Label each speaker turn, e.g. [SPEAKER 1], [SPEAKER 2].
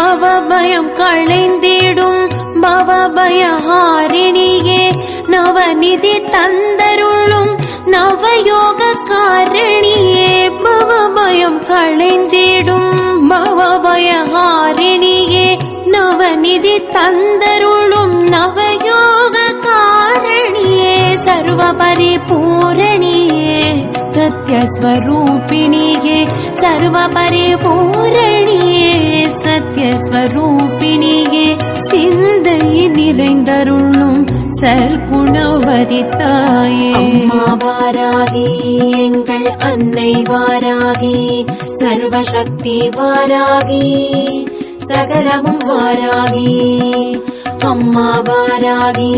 [SPEAKER 1] பவபயம் களைந்திடும் பவபயஹாரிணியே நவநிதி தந்தருளும் நவயோக காரணியே பவபயம் களைந்திடும் பவபயஹாரிணியே நவநிதி தந்தருளும் நவயோக காரணியே சர்வ பரிபூரணியே சத்யஸ்வரூபிணியே சர்வ பரிபூரணியே சத்யஸ்வரூபிணியே சிந்தை நிறைந்தருளும் சர்க்குணவதி தாயே
[SPEAKER 2] வாராகி எங்கள் அன்னை வாராகி சர்வசக்தி வாராகி சகலமும் வாராகி அம்மா வாராகி